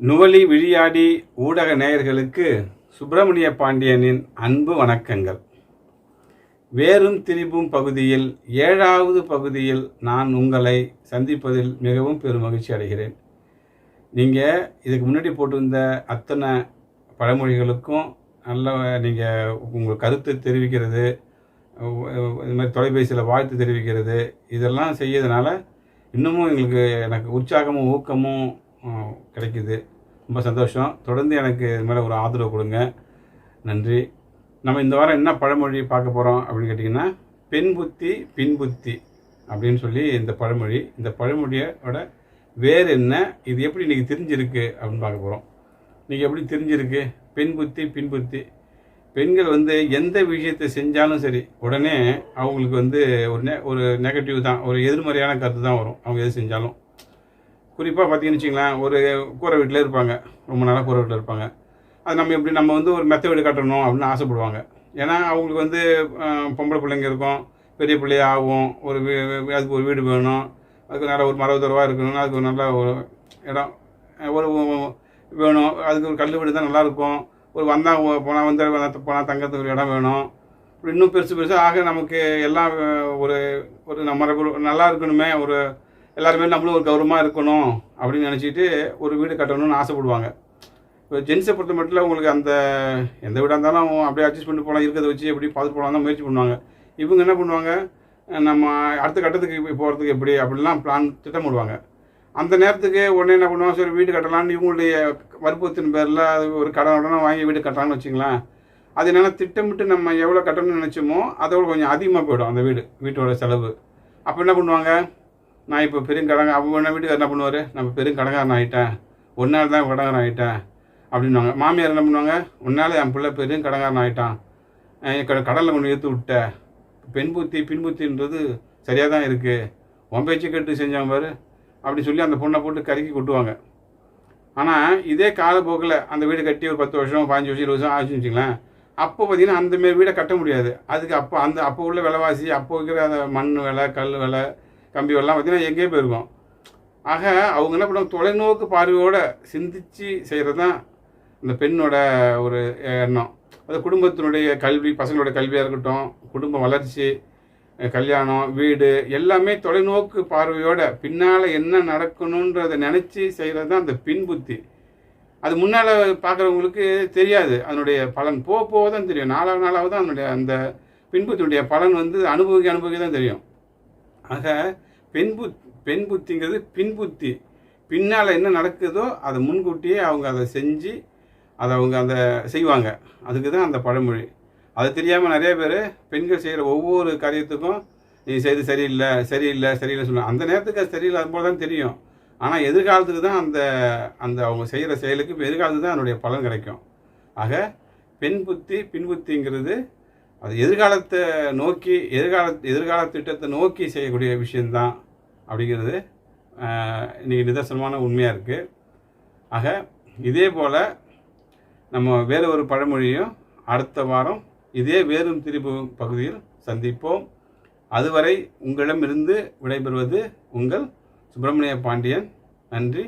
நுவலி விழியாடி ஊடக நேயர்களுக்கு சுப்பிரமணிய பாண்டியனின் அன்பு வணக்கங்கள். வேறும் திரிபும் பகுதியில் ஏழாவது பகுதியில் நான் உங்களை சந்திப்பதில் மிகவும் பெருமகிழ்ச்சி அடைகிறேன். நீங்கள் இதுக்கு முன்னாடி போட்டிருந்த அத்தனை பழமொழிகளுக்கும் நல்ல நீங்கள் உங்கள் கருத்து தெரிவிக்கிறது இது மாதிரி தொலைபேசியில் வாழ்த்து தெரிவிக்கிறது இதெல்லாம் செய்யறதுனால இன்னமும் எங்களுக்கு எனக்கு உற்சாகமும் ஊக்கமும் கிடைக்குது. ரொம்ப சந்தோஷம். தொடர்ந்து எனக்கு இது மேலே ஒரு ஆதரவு கொடுங்க. நன்றி. நம்ம இந்த வாரம் என்ன பழமொழி பார்க்க போகிறோம் அப்படின்னு கேட்டிங்கன்னா பெண் புத்தி பின் புத்தி அப்படின்னு சொல்லி இந்த பழமொழி. இந்த பழமொழியோட வேறு என்ன? இது எப்படி இன்றைக்கி தெரிஞ்சிருக்கு அப்படின்னு பார்க்க போகிறோம் இன்றைக்கி எப்படி தெரிஞ்சிருக்கு? பெண் புத்தி பின் புத்தி. பெண்கள் வந்து எந்த விஷயத்தை செஞ்சாலும் சரி உடனே அவங்களுக்கு வந்து ஒரு நெ ஒரு நெகட்டிவ் தான் ஒரு எதிர்மறையான கருத்து தான் வரும். அவங்க எது செஞ்சாலும். குறிப்பாக பார்த்தீங்கன்னு வச்சிங்களேன் ஒரு கூரை வீட்டில் இருப்பாங்க. ரொம்ப நாளாக கூரை வீட்டில் இருப்பாங்க. அது நம்ம எப்படி நம்ம வந்து ஒரு மெத்த வீடு கட்டணும் அப்படின்னு ஆசைப்படுவாங்க. ஏன்னா அவங்களுக்கு வந்து பொம்பளை பிள்ளைங்க இருக்கும். பெரிய பிள்ளைய ஆகும். ஒரு வீ அதுக்கு ஒரு வீடு வேணும். அதுக்கு நல்ல ஒரு மரபு தரவாக இருக்கணும். அதுக்கு ஒரு நல்ல ஒரு இடம் ஒரு வேணும். அதுக்கு ஒரு கல் வீடு தான் நல்லாயிருக்கும். ஒரு வந்தால் போனால் வந்து போனால் தங்கறதுக்கு ஒரு இடம் வேணும். இன்னும் பெருசு பெருசாக ஆக நமக்கு எல்லாம் ஒரு ஒரு நம்ம மரபு நல்லா இருக்கணுமே ஒரு எல்லாருமே நம்மளும் ஒரு கௌரவமாக இருக்கணும் அப்படின்னு நினச்சிட்டு ஒரு வீடு கட்டணும்னு ஆசைப்படுவாங்க. இப்போ ஜென்ஸை பொறுத்த மட்டும் உங்களுக்கு அந்த எந்த வீடாக இருந்தாலும் அப்படியே அட்ஜஸ்ட் பண்ணி போகலாம் இருக்கிறத வச்சு எப்படி பார்த்து போகலாம் தான் முயற்சி பண்ணுவாங்க. இவங்க என்ன பண்ணுவாங்க? நம்ம அடுத்த கட்டத்துக்கு போகிறதுக்கு எப்படி அப்படிலாம் பிளான் திட்டமிடுவாங்க. அந்த நேரத்துக்கு உடனே என்ன பண்ணுவாங்க? சரி வீடு கட்டலாம்னு இவங்களுடைய வற்புறுத்தின் பேரில் அது ஒரு கடன் உடனே வாங்கி வீடு கட்டலாம்னு வச்சுங்களேன். அது என்னென்னா திட்டமிட்டு நம்ம எவ்வளோ கட்டணும்னு நினச்சோமோ அதோட கொஞ்சம் அதிகமாக போயிடும் அந்த வீடு வீட்டோட செலவு. அப்போ என்ன பண்ணுவாங்க? நான் இப்போ பெருங்கடங்க அவங்க என்ன வீட்டுக்கு என்ன பண்ணுவார்? நம்ம பெருங்கடங்காரன் ஆகிட்டேன் ஒன்றால் தான் கடங்காரன் ஆகிட்டேன் அப்படின்வாங்க மாமியார் என்ன பண்ணுவாங்க? உன்னால் என் பிள்ளை பெரும் கடங்காரன் ஆகிட்டான் கடலில் கொண்டு எடுத்து விட்டேன். பெண் புத்தி பின்புத்தின்றது சரியாக தான் இருக்குது உன் பேச்சு கேட்டு செஞ்சாங்க பாரு. அப்படி சொல்லி அந்த பொண்ணை போட்டு கருக்கி கொட்டுவாங்க. ஆனால் இதே காலப்போக்கில் அந்த வீடு கட்டி ஒரு பத்து வருஷம் பாஞ்சு வருஷம் இருபது வருஷம் ஆச்சுன்னு வச்சுங்களேன் அப்போ பார்த்தீங்கன்னா அந்த மாரி வீடை கட்ட முடியாது. அதுக்கு அப்போ அந்த அப்போ உள்ள விலைவாசி அப்போ இருக்கிற அந்த மண் விலை கல் விலை கம்பியெல்லாம் பார்த்தீங்கன்னா எங்கேயோ போயிருக்கோம். ஆக அவங்க என்ன பண்ணுவாங்க? தொலைநோக்கு பார்வையோடு சிந்தித்து செய்கிறது தான் இந்த பெண்ணோட ஒரு எண்ணம். அது குடும்பத்தினுடைய கல்வி பசங்களோட கல்வியாக இருக்கட்டும் குடும்ப வளர்ச்சி கல்யாணம் வீடு எல்லாமே தொலைநோக்கு பார்வையோட பின்னால் என்ன நடக்கணுன்றதை நினச்சி செய்கிறது தான் அந்த பின்புத்தி அது முன்னால் பார்க்குறவங்களுக்கு தெரியாது. அதனுடைய பலன் போக போக தான் தெரியும். நாலாவது நாளாக தான் அதனுடைய அந்த பின்புத்தினுடைய பலன் வந்து அனுபவிக்க அனுபவிக்க தான் தெரியும். ஆக பெண் புத் பெண் புத்திங்கிறது பின் புத்தி. பின்னால் என்ன நடக்குதோ அதை முன்கூட்டியே அவங்க அதை செஞ்சு அதை அவங்க அந்த செய்வாங்க. அதுக்கு தான் அந்த பழமொழி. அது தெரியாமல் நிறைய பேர் பெண்கள் செய்கிற ஒவ்வொரு காரியத்துக்கும் நீ செய்து சரியில்லை சரியில்லை சரியில்லை சொல்லுவாங்க. அந்த நேரத்துக்கு அது சரியில்லை அது போல தான் தெரியும். ஆனால் எதிர்காலத்துக்கு தான் அந்த அந்த அவங்க செய்கிற செயலுக்கு இப்போ எதிர்காலத்துக்கு தான் அதனுடைய பலன் கிடைக்கும். ஆக பெண் புத்தி பின் புத்திங்கிறது அது எதிர்காலத்தை நோக்கி எதிர்கால எதிர்கால திட்டத்தை நோக்கி செய்யக்கூடிய விஷயந்தான் அப்படிங்கிறது இன்றைக்கி நிதர்சனமான உண்மையாக இருக்குது ஆக இதே போல் நம்ம வேறு ஒரு பழமொழியும் அடுத்த வாரம் இதே வேறும் திரிபு பகுதியில் சந்திப்போம். அதுவரை உங்களிடமிருந்து விடைபெறுவது உங்கள் சுப்பிரமணிய பாண்டியன். நன்றி.